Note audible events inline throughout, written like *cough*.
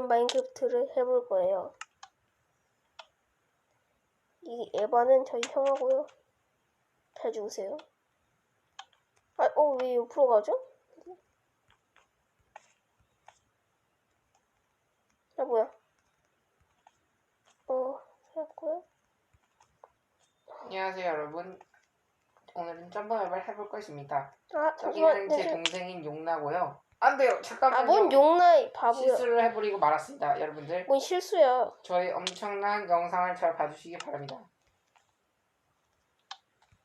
오늘은 마인크래프트를 해볼 거예요. 이 에바는 저희 형하고요. 잘 죽으세요. 아, 어, 왜 옆으로 가죠? 아, 뭐야? 어, 살았고요. 안녕하세요 여러분 오늘은 점프맵을 해볼 것입니다 아, 저기는 잠시만. 제 네, 동생인 용나고요 안 돼요. 잠깐만요. 아, 뭔 용나이 바보야. 실수를 해버리고 말았습니다 여러분들. 뭔 실수야. 저희 엄청난 영상을 잘 봐주시기 바랍니다.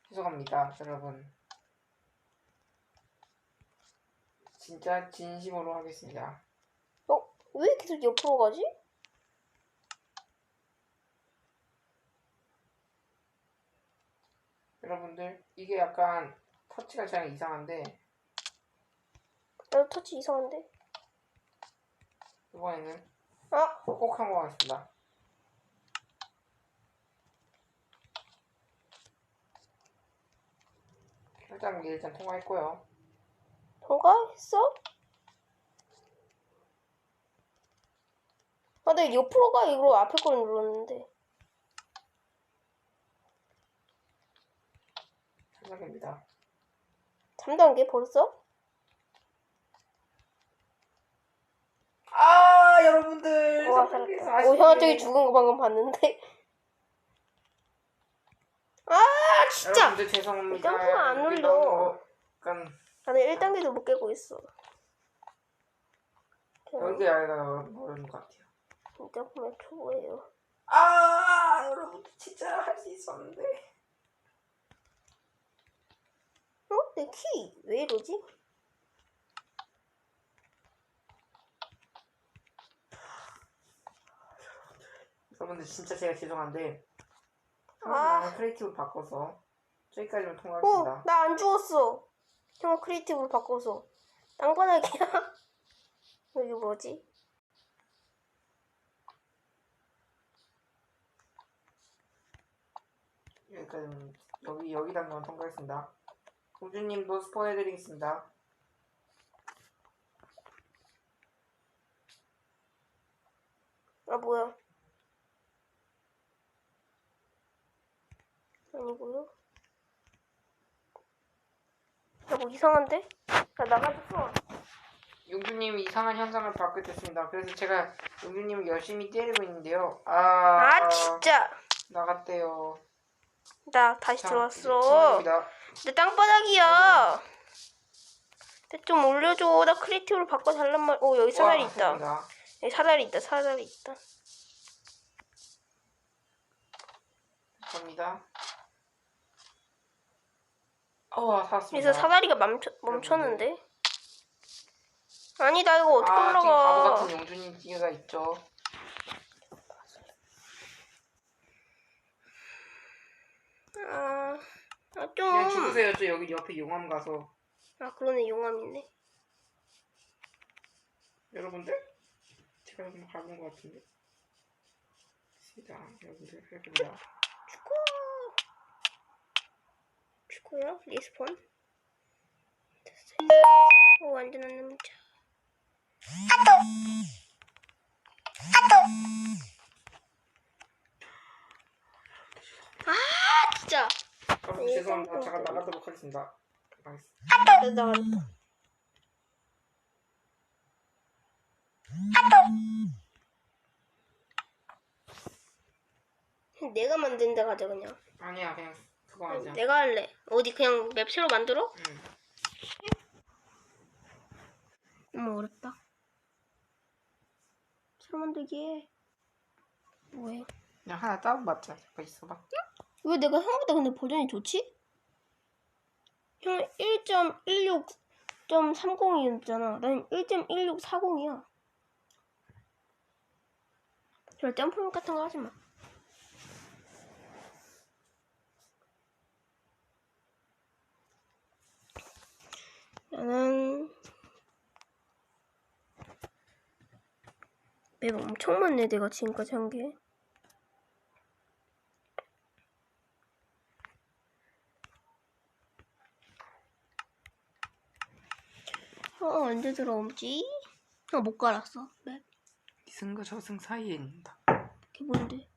죄송합니다 여러분. 진짜 진심으로 하겠습니다. 어, 왜 계속 옆으로 가지? 여러분들 이게 약간 터치가 잘 이상한데 나도 터치 이상한데. 이번에는 아, 꼭한것 같습니다 일단 일단 통과했고요 통과했어? 아, 내가 옆으로 가 이거 앞에 걸 눌렀는데. 3단계입니다 3단계 벌써? 아 여러분들 와, 3단계에서 살았다. 오, 형아 저기 죽은 거 방금 봤는데. *laughs* 아, 진짜! 여러분들 죄송합니다 점프가 안 이게 눌려. 너무 약간 나는 1단계도 못 깨고 있어. 여기 아래다가 모르는 것 같아요 점프만 초보예요. 아 여러분 진짜 할 수 있었는데 어? 내 키 왜 이러지? 여러분들 진짜 제가 죄송한데 아. 아 크리에이티브 바꿔서 저기까지만 어, 통과하겠습니다 나안 죽었어. 형아 크리에이티브로 바꿔서. 땅바닥이야. *laughs* 여기 뭐지? 여기까지 여기 여기 단계만 통과했습니다 공주님도 스포 해드리겠습니다 아 뭐야? 아니고요. 야 뭐 이상한데? 나 나가줬어. 용주님이 이상한 현상을 받게 됐습니다 그래서 제가 용주님을 열심히 때리고 있는데요 아, 아 진짜. 나갔대요 나 다시 자, 들어왔어. 내 땅바닥이야. 내 좀 올려줘. 나 크리에이티브로 바꿔달란 말. 오 여기 사다리 와, 있다. 감사합니다. 여기 사다리 있다. 사다리 있다. 감사합니다. 어, 살았습니다. 그래서 사다리가 멈춰, 멈췄는데. 아니 나 이거 어떻게 아, 지금 바보 올라가? 같은 용준님 기회가 있죠. 아, 아 그냥 좀. 죽으세요. 저 여기 옆에 용암 가서. 아 그러네 용암 있네. 여러분들? 제가 좀 밟은 것 같은데. 있습니다. 여러분들 해봅니다. 축구요? 리스폰. 오 완전 안 남자. 아 진짜. 여러분 네, 죄송합니다. 잠깐 나가도록 하겠습니다. 됐다 나갔다. 내가 만든 데 가자 그냥. 아니야, 그냥 그거 하자. 내가 할래. 어디 그냥 맵 새로 만들어? 응. 너무 어렵다. 새로 만들기 해. 뭐해? 그냥 하나 다운받자. 잠깐 있어봐. 왜 내가 형보다 근데 버전이 좋지? 형 1.16.30이었잖아. 난 1.1640이야. 저 점프 같은 거 하지 마. 나는 맵 엄청 많네 내가 지금까지 한 게. 어, 언제 들어오지? 어, 못 갈았어. 맵. 이승과 저승 사이에 있는다. 그게 뭔데?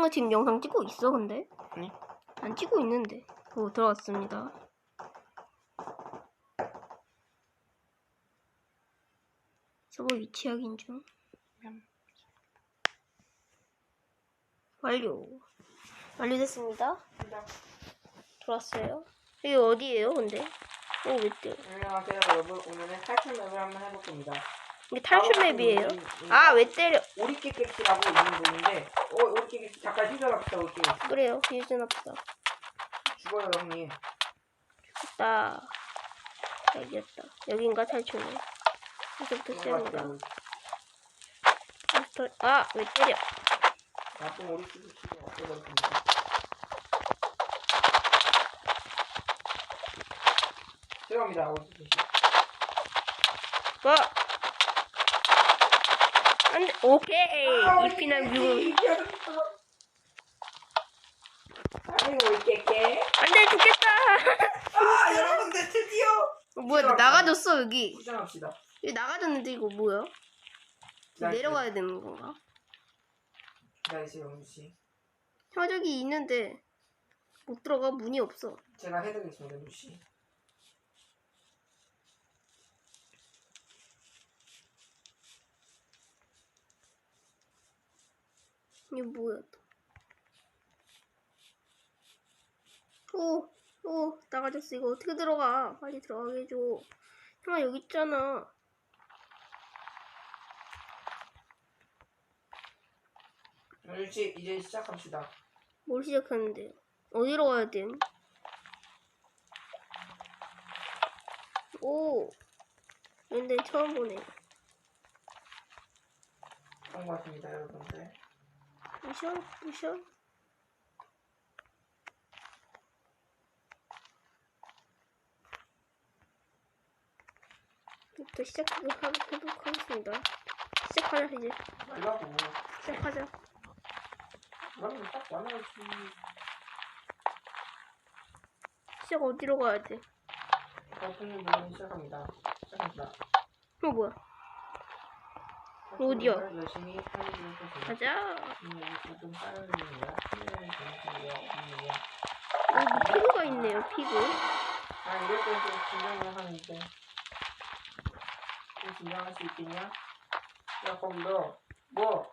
형아 지금 영상 찍고 있어 근데? 아니. 안 찍고 있는데. 오 들어왔습니다. 서버 위치 확인 중. 음. 완료. 완료됐습니다. 들어왔어요. 여기 어디예요 근데? 오왜 때? 안녕하세요 여러분. 오늘은 탈출 맵을 한번 해볼 겁니다. 이게 탈출 바로 맵이에요. 음, 아왜 때려? 오리깨깨치라고 있는 분인데 어 오리깨깨치 잠깐 휴전합시다 오리깨깨치. 그래요. 유전 합시다. 죽어요 형님. 잘 이겼다. 여긴가 탈출은. 이제부터. 마스터- 아, 왜 때려? 나쁜 오리깨깨치가 없어졌습니다. 죄송합니다 오리깨깨치. 뭐? 안 돼. 오케이. 아, 이피나 뮤. 아니 오리깨깨. 안 돼, 죽겠다. 아 여러분들 드디어 어, 뭐야, 나 나가졌어, 여기. 휴전합시다. 여기 나가졌는데, 이거 뭐야? 기다리세요. 내려가야 되는 건가? 기다리세요 영씨. 형, 저기 있는데. 못 들어가, 문이 없어. 제가 해드리겠습니다 루시. 이게 뭐야, 또. 오, 오, 나가졌어. 이거 어떻게 들어가? 빨리 들어가게 해줘. 형아, 여기 있잖아. 루시 이제 시작합시다. 뭘 시작하는데요? 어디로 가야 돼? 오, 근데 처음 보네. 그런 것 같습니다 여러분들. 미션, 미션. 부터 하- 하도록 하겠습니다. 시작하자 이제. 시작하자. 그러면 딱 말하지. 시작 어디로 가야 돼? 누르면 시작합니다. 시작합니다. 이거 뭐야? 어디야? 가자. 없네요. 여기 피그가 있네요. 피그. 아 이럴 때좀 긴장을 하는데. 좀 긴장할 수 있겠냐? 야 거기 너 뭐?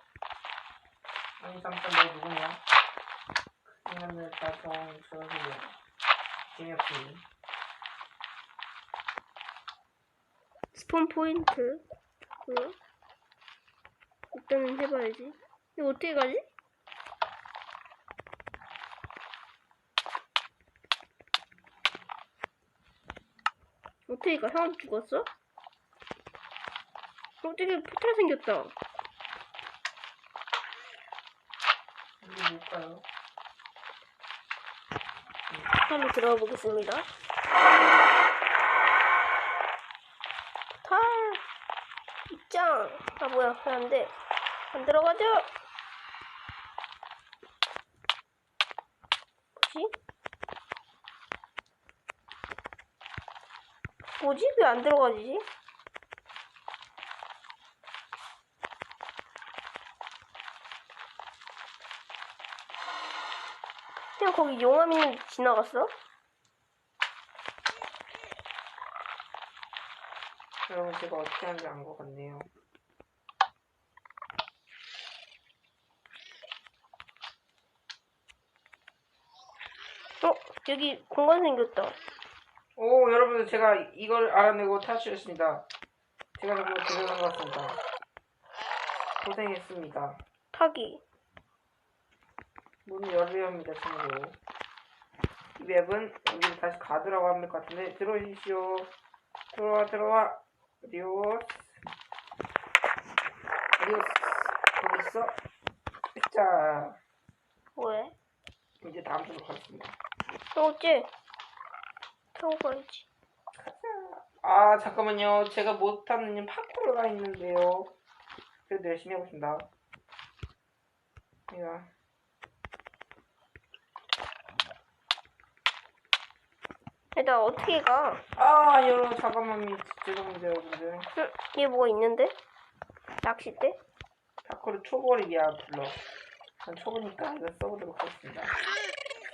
아니 잠깐 너 누구냐? 그냥은 다정 저소리야. 재미없지. 스폰 포인트. 뭐 야? 일단은 해봐야지. 이거 어떻게 가지? 어떻게 가? 형 죽었어? 어떻게 포탈 생겼다. 이게 뭘까요? 포탈로 들어가 보겠습니다. 포탈! 입장! 아, 뭐야. 돼? 안 들어가죠? 뭐지? 뭐지? 왜 안 들어가지지? 그냥 거기 용암 있는 데 지나갔어? 여러분 제가 어떻게 하는지 안 것 같네요. 어? 여기 공간 생겼다. 오 여러분들 제가 이걸 알아내고 탈출했습니다. 제가 너무 대단한 것 같습니다. 고생했습니다. 타기. 문을 열어야 합니다, 친구들. 이 맵은 여기 다시 가드라고 하는 것 같은데 들어오십시오. 들어와 들어와. 어디오스. 어디오스. 거기 있어. 자 왜? 이제 다음 주로 가겠습니다. 어, 어째? 타고 가야지. 아 잠깐만요. 제가 못하는 파쿠르가 있는데요. 그래도 열심히 해보겠습니다. 제가 나 어떻게 가? 아 여러분 잠깐만 죄송합니다 여러분들 응? 얘 뭐가 있는데? 낚싯대? 다크를 초벌이야 불러 전 초보니까 이거 써보도록 하겠습니다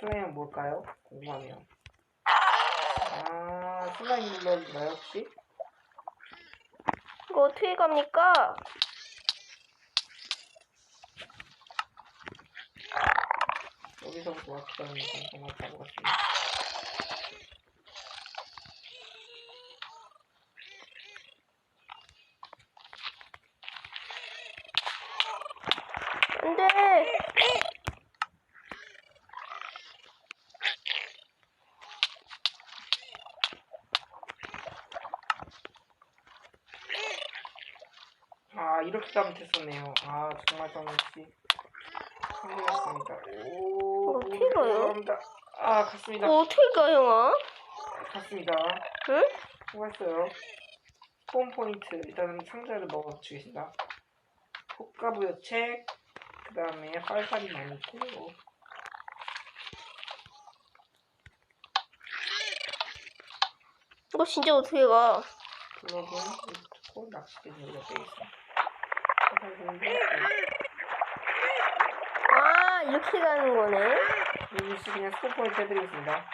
슬라임은 뭘까요? 궁금하네요 아 슬라임 불러인가요 혹시? 이거 어떻게 갑니까? 여기서부터 어떻게 하는 건 정말 바보 같습니다 안 돼! 아 이렇게 잘못했었네요 아 정말 정말씨 성공했습니다 오 어떻게 가요? 감사합니다. 아 갔습니다 어떻게 가, 형아? 갔습니다 응? 수고했어요 스폰 포인트 일단은 상자를 먹어주겠습니다 효과부여 책 그 다음에 활활이 많이 있고 이거 진짜 어떻게 가? 블럭은 놓고 낚싯대 여기다 빼겠습니다 아, 이렇게 가는 거네. 유니씨 그냥 스폰 포인트 해드리겠습니다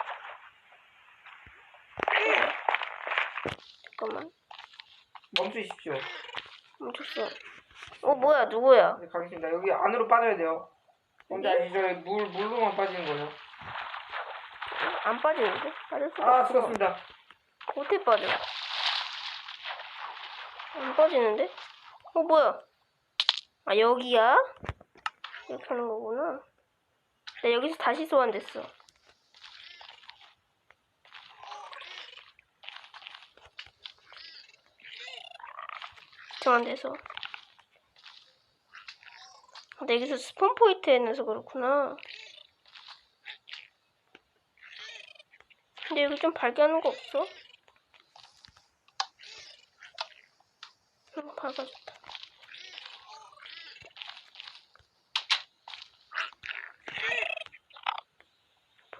잠깐만. 멈추십시오 멈췄어. 어, 뭐야, 누구야? 네, 가겠습니다. 여기 안으로 빠져야 돼요. 뭔지? 아시죠? 여기 물, 물로만 빠지는 거예요. 안 빠지는데? 빠질 수가 아, 없어. 죽었습니다. 어떻게 빠져? 안 빠지는데? 어, 뭐야? 아, 여기야? 이렇게 하는 거구나. 나 여기서 다시 소환됐어. 아, 나 여기서 스폰 포인트 해놔서 그렇구나. 근데 여기 좀 발견하는 거 없어? 응, 밝아졌다.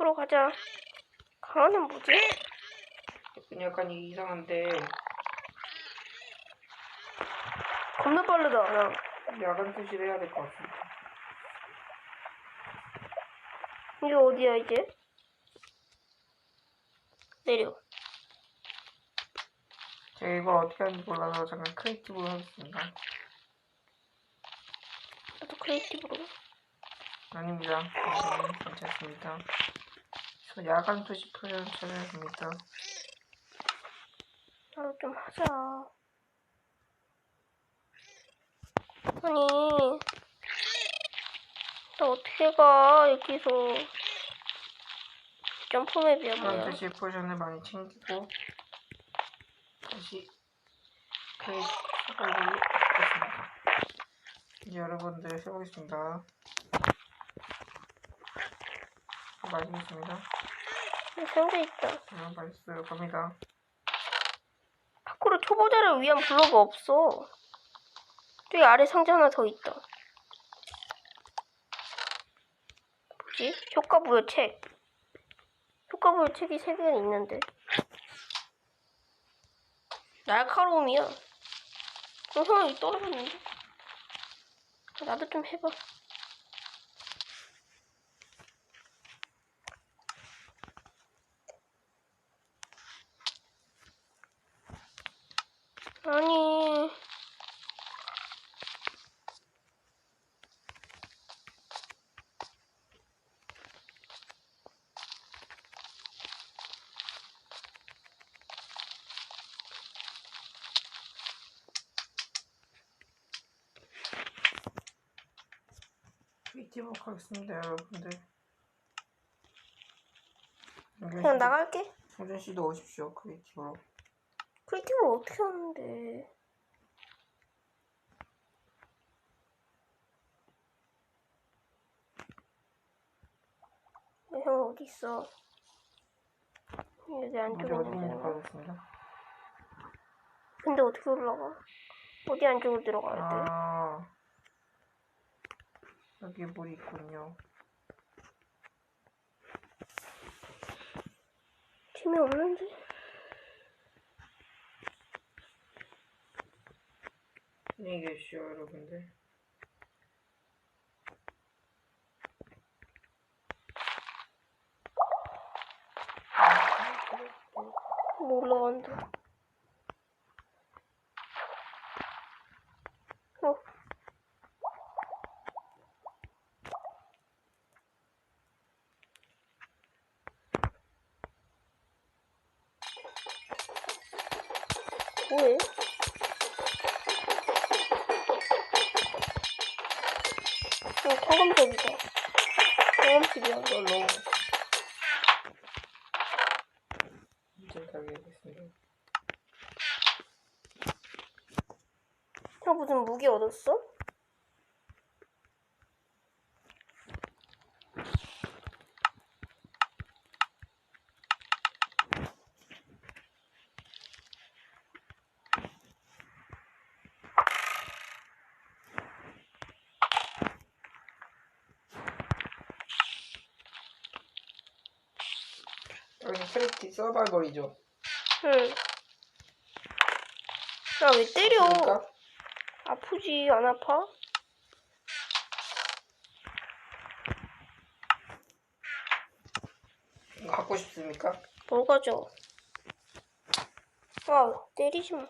프로 가자. 강화는 뭐지? 약간 이상한데, 겁나 빠르다, 나. 야간 투시를 해야 될 것 같습니다. 이게 어디야, 이제? 내려. 제가 이걸 어떻게 하는지 몰라서 잠깐 크리에이티브로 하겠습니다. 나도 크리에이티브로. 아닙니다. 네, 괜찮습니다. 저 야간 투시 표현 찾아야합니다 나도 좀 하자. 아니, 나 어떻게 가, 여기서. 점프맵이야, 야간 뭐야. 투시 포션을 많이 챙기고, 다시 크리에이티브를 하겠습니다. 이제 여러분들 해보겠습니다. 맛있겠습니다. 상자 있다. 아, 맛있어요. 갑니다. 밖으로 초보자를 위한 블로그 없어. 저기 아래 상자 하나 더 있다. 뭐지? 효과 부여 책. 효과 부여 책이 세 개가 있는데. 날카로움이야. 어, 형 여기 떨어졌는데? 나도 좀 해봐. 아니. 크리에이티브 하겠습니다, 여러분들. 그냥 나갈게. 성준 씨도 오십시오, 크리에이티브로. 크리에이티브를 어떻게 하는데? 네, 형 어디 있어? 여기 안쪽에 있는데. 봐야겠습니다. 근데 어떻게 올라가? 어디 안쪽으로 들어가야 돼? 아, 여기 물이 있군요. 팀이 없는데? 안녕히 계십시오, 여러분들. 뭐 올라간다. 어. 뭐해? 어, 황금색이다. 황금색이야. 솔로. 이제 가겠습니다. 형 무슨 무기 얻었어? 여기는 크리티 서바이벌이죠. 응. 야, 왜 때려? 그러니까 아프지, 안 아파? 이거 갖고 싶습니까? 뭘 가져? 아, 때리지 마.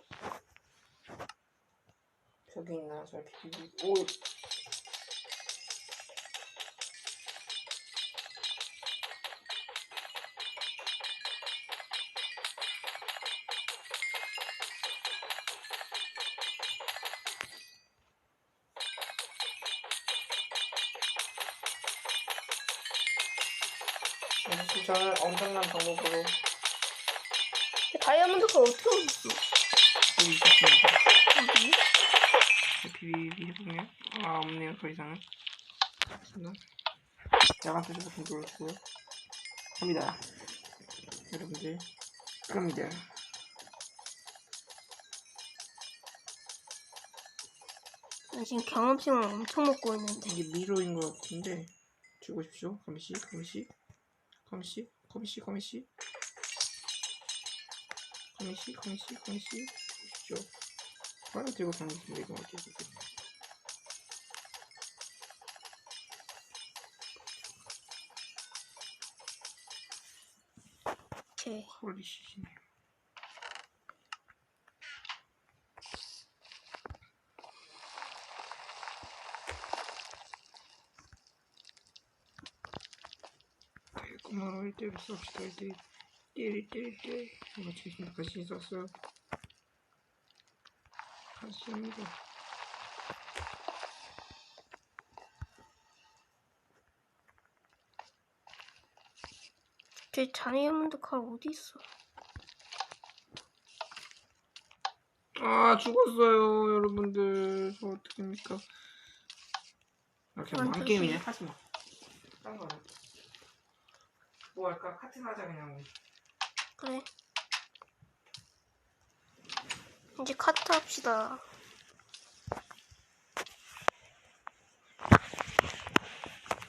저기 있나? 저 비비. 오. 역시 저는 엄청난 방법으로 다이아몬드가 어떻게 얻었어? 여기 있었습니다. 어디? 비비비 해보면 아 없네요 더 이상은 잠시만 야간 투시 버튼 눌러주고요 갑니다 여러분들 갑니다 나 지금 경험치만 엄청 먹고 있는데. 이게 미로인 것 같은데 죽으십시오 가미씨 가 미씨 가미씨 가미씨 가미씨 가미씨 가미씨 가미씨 죽으십시오 바로 들고 다니겠습 띠리띠리 쏩시다 띠리 띠리띠리. 이거 최신 다시 썼어요 갔습니다. 제 다이아몬드 칼 어디 있어? 아 죽었어요 여러분들. 저 어떡합니까? 이렇게 망 게임이네 하지마 딴거 안 할게 뭐 할까 카트 하자 그냥 우리. 그래. 이제 카트 합시다.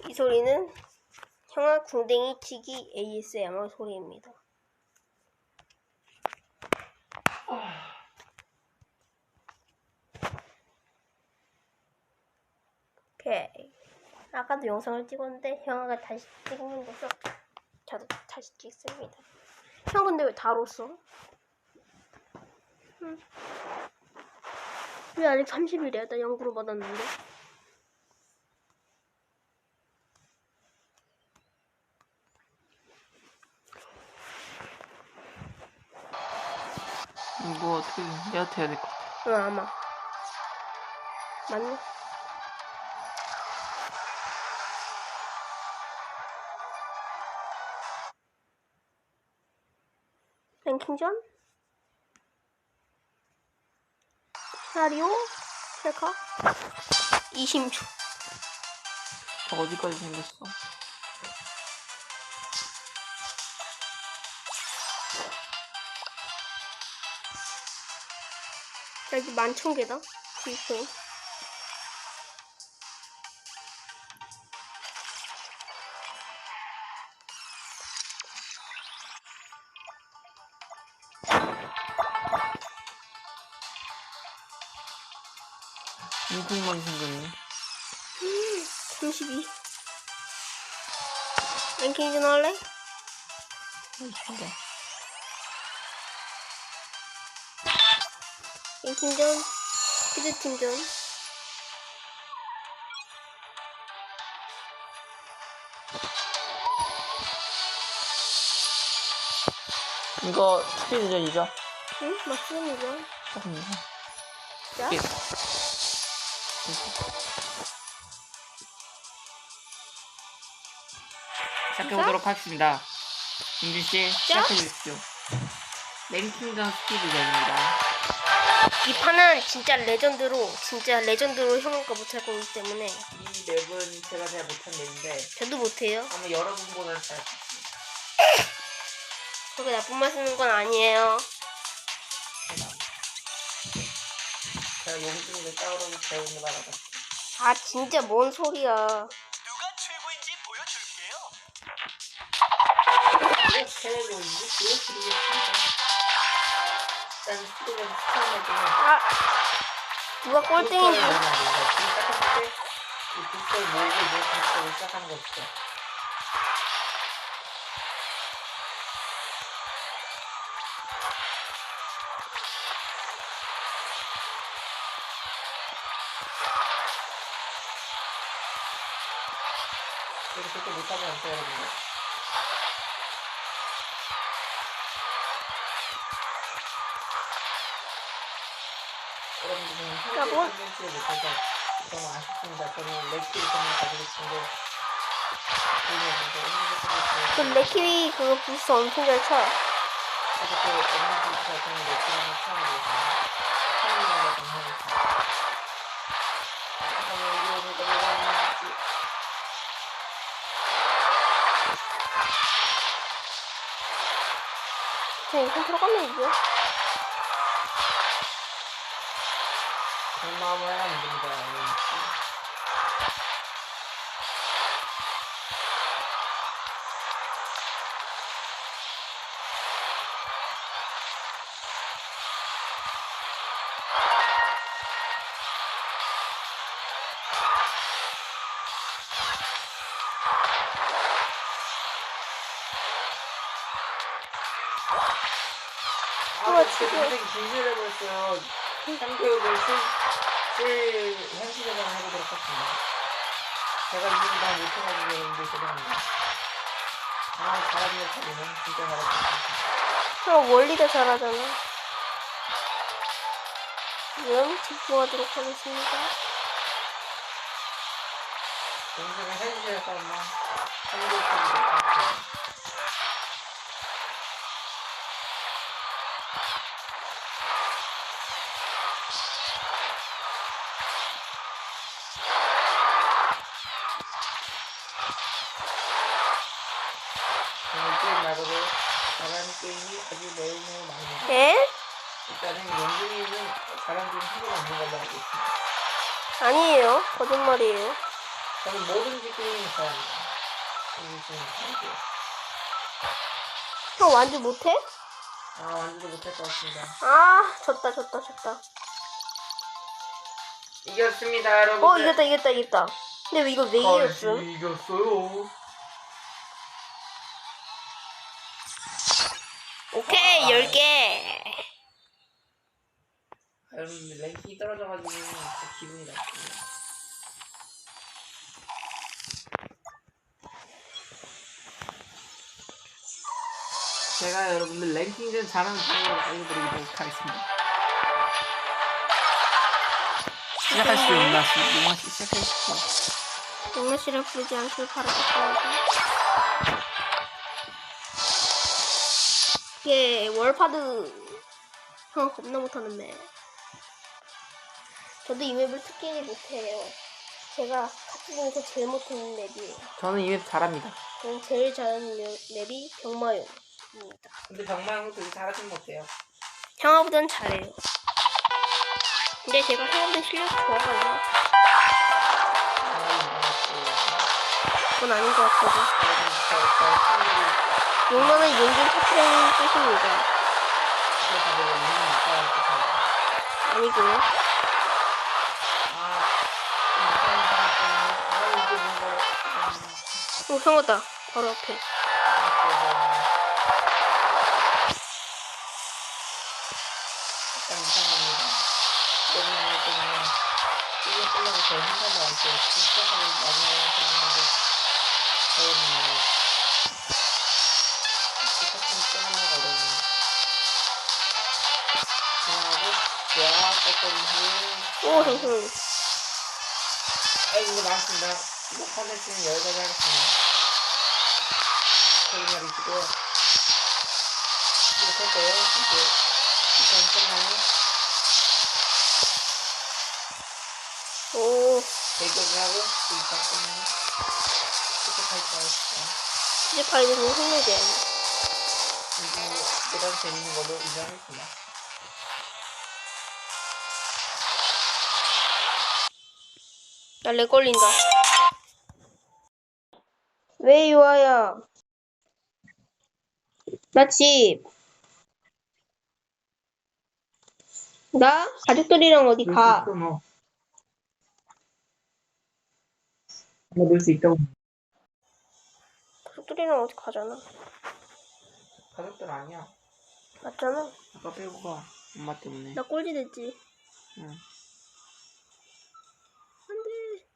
이 소리는 형아 궁뎅이 치기 ASMR 소리입니다. 오케이. 아까도 영상을 찍었는데 형아가 다시 찍는 거서 저도 다시 찍습니다. 형 근데 왜 다로 써? 응. 왜 아직 30일이야? 나 연구로 받았는데. 이거 어떻게 해야 될 것 같아 응 아마. 맞네. 킹전? 시나리오? 셀카? 이심초 저 어디까지 생겼어? 여기 만천 개다? 비트 600만 생겼네. 32. 랭킹즈 나올래? 신기해. 랭킹전, 피드팀전. 이거 스피드전이죠? 응? 맞습니다. 맞습니다. 자. 시작해보도록 하겠습니다. 윤준씨, 시작해주십시오. 랭킹전 스피드 전입니다. 이 판은 진짜 레전드로, 진짜 레전드로 형과 못할 거기 때문에 이 맵은 제가 잘 못한 맵인데, 저도 못해요. 아마 여러분보다 잘. 그렇게 나쁜 말 쓰는 건 아니에요. 제가 용준이를 싸우러 배우는 거라서. 아, 진짜 뭔 소리야. 이제 보여드리겠습니다. 일단 스피드전 스타일을 아, 누가 이 모으고 이제 거죠. 이렇게 못하면 안 돼요, 여러분들. 여러분들 지금 야, 현재 뭘- 컨텐츠를 못해서 너무 아쉽습니다. 저는 렉키를 정말 가지고 싶은데 그 레키위 그거 부스 엄청 잘 쳐. 어저께 어머니께서 저는 렉키를 처음 보셨어요. 처음이라고 넘어가는지 그냥 이거 들어가면 이겨. 그런 마음을 하면 됩니다. 여러분. 아, 상교육을 쓸, 쓸 현실에만 해보도록 하겠습니다. 제가 이미 다 못해가지고 그러는데 죄송합니다. 아, 잘하는 척이면 진짜 잘합니다. 형 원리도 잘하잖아. 지금 집중하도록 하겠습니다. 동생은 현실에서만 상교육을 못하고 저는 게임 말고도 잘하는 게임이 아주 매우 많습니다. 예? 일단은 용준이는 잘하는 게임 하나도 없는 걸로 알고 있습니다. 아니에요. 거짓말이에요. 저는 뭐든지 잘합니다. 용준이는 잘하고요. 형 완전 못해? 아, 완전도 못할 것 같습니다. 아, 졌다, 졌다, 졌다. 이겼습니다, 여러분. 어, 이겼다, 이겼다, 이겼다. 근데 왜 이거 왜 이겼음? 이겼어요. 오케이, 10개. 여러분, 랭킹이 떨어져가지고 진짜 기분이 나쁘네요. 제가 여러분들 랭킹전 잘하는 방법을 알려드리도록 하겠습니다. 시작하시죠, 용마 씨. 용마 씨 시작하시죠. 용마씨를 부르지 않길 바라겠습니다. 예, 월파드. 형 겁나 못하는 맵. 저도 이 맵을 특히 못해요. 제가 카트 중에서 제일 못하는 맵이에요. 저는 이 맵 잘합니다. 저는 제일 잘하는 맵, 맵이 병마용입니다. 근데 되게 잘하진 못해요. 형아보단 잘해요. 근데 제가 형아보다 실력 좋아가지고 그건 아닌 것 같아서 용어는 용진 터트리는 뜻입니다. 아니고요. 어, 오, 형어다. 바로 앞에. 이게 쓰려고 저희 한 번도 안 쓰고, 진짜 하는 나중에 하는데, 저희는. 오, 형형. 아 이거 많습니다. 이거 컨텐츠는 여기까지 하겠습니다. 저기 말이시고요. 이렇게 할 거예요. 이제 이건 끝나면 오, 대결을 하고 그 이상 끝나면 시작할 거예요. 이제 파이드는 흥미제. 이거 이런 재밌는 걸로 인정했습니 나렉 걸린다. 왜 유아야? 나 집. 나 가족들이랑 어디 가. 뭐. 뭐놀수 있다고. 가족들이랑 어디 가잖아. 가족들 아니야. 맞잖아. 아까 빼고 가. 엄마 때문에. 나 꼴찌 됐지. 응.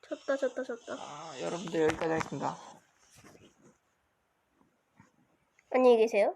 졌다 졌다 졌다. 아, 여러분들 여기까지 하겠습니다. 안녕히 계세요.